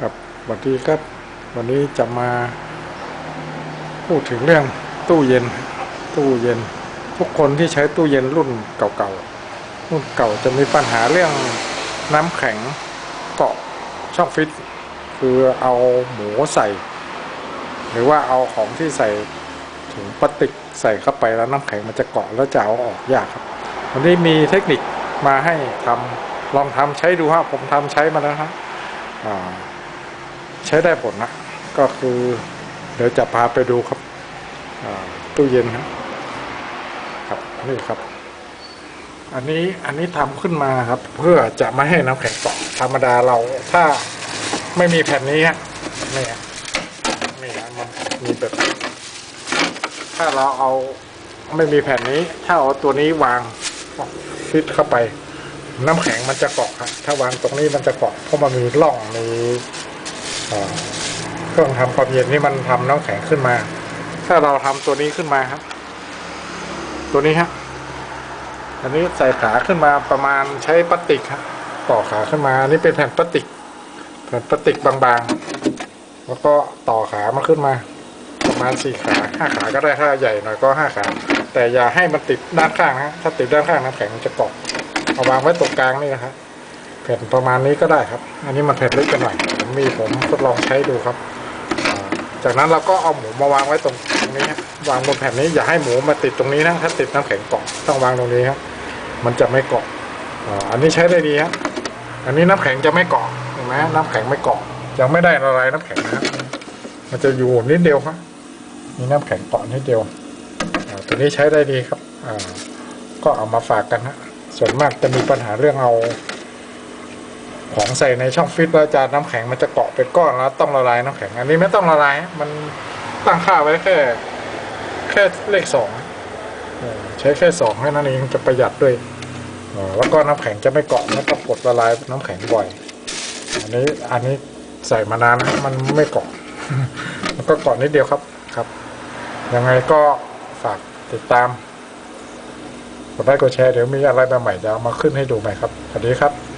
สวัสดีครับ วันนี้จะมาพูดถึงเรื่องตู้เย็น ตู้เย็น ทุกคนที่ใช้ตู้เย็นรุ่นเก่าๆ รุ่นเก่าจะมีปัญหาเรื่องน้ำแข็งเกาะช่องฟิต คือเอาหมูใส่ หรือว่าเอาของที่ใส่ถุงพลาสติกใส่เข้าไปแล้วน้ำแข็งมันจะเกาะแล้วจะเอาออกยากครับ วันนี้มีเทคนิคมาให้ทำลองทำใช้ดูฮะผมทำใช้มาแล้วฮะอ่า ใช้ได้ผลนะก็คือเดี๋ยวจะพาไปดูครับตู้เย็นนะครับนี่ครับ อันนี้อันนี้ทำขึ้นมาครับ เพื่อจะไม่ให้น้ำแข็งเกาะธรรมดาเราถ้าไม่มีแผ่นนี้ฮะนี่นี่ฮะมันมีแบบ ถ้าเราเอาไม่มีแผ่นนี้ ถ้าเอาตัวนี้วางฟิตเข้าไป น้ำแข็งมันจะเกาะครับถ้าวางตรงนี้มันจะเกาะเพราะมันมีร่องมี เอ่อเครื่องทำความเย็นนี่มันทำน้ำแข็งขึ้นมา ถ้าเราทำตัวนี้ขึ้นมาครับ ตัวนี้ฮะอันนี้ใส่ขาขึ้นมาประมาณใช้พลาสติกครับต่อขาขึ้นมาอันนี้เป็นแผ่นพลาสติกแผ่นพลาสติกบางๆ แล้วก็ต่อขามาขึ้นมา ประมาณสี่ขาห้าขาก็ได้ถ้าใหญ่หน่อยก็ห้าขา แต่อย่าให้มันติดด้านข้างนะถ้าติดด้านข้างน้ำแข็งมันจะเกาะเอาวางไว้ตรงกลางนี่นะครับ ผ่นประมาณนี้ก็ได้ครับ อันนี้มันแผ่นเล็กไปหน่อยผมมีผมทดลองใช้ดูครับ จากนั้นเราก็เอาหมูมาวางไว้ตรงตรงนี้วางบนแผ่นนี้อย่าให้หมูมาติดตรงนี้นะถ้าติดน้ำแข็งเกาะต้องวางตรงนี้ครับ มันจะไม่เกาะอันนี้ใช้ได้ดีครับอันนี้น้ำแข็งจะไม่เกาะเห็นไหมน้ำแข็งไม่เกาะยังไม่ได้ละลายน้ำแข็งนะครับมันจะอยู่นิดเดียวครับมีน้ำแข็งเกาะนิดเดียวตัวนี้ใช้ได้ดีครับก็เอามาฝากกันฮะส่วนมากจะมีปัญหาเรื่องเอา ของใส่ในช่องฟิตแล้วจานน้ำแข็งมันจะเกาะเป็นก้อนแล้วต้องละลายน้ำแข็ง อันนี้ไม่ต้องละลาย มันตั้งค่าไว้แค่ แค่เลขสองใช้แค่สองแค่นั้นเองจะประหยัดด้วยแล้วก็น้ำแข็งจะไม่เกาะไม่ต้องกดละลายน้ำแข็งบ่อย อันนี้อันนี้ใส่มานานนะมันไม่เกาะมันก็เกาะนิดเดียวครับครับยังไงก็ฝากติดตามกดไลค์กดแชร์เดี๋ยวมีอะไรใหม่ๆจะเอามาขึ้นให้ดูใหม่ครับสวัสดีครับ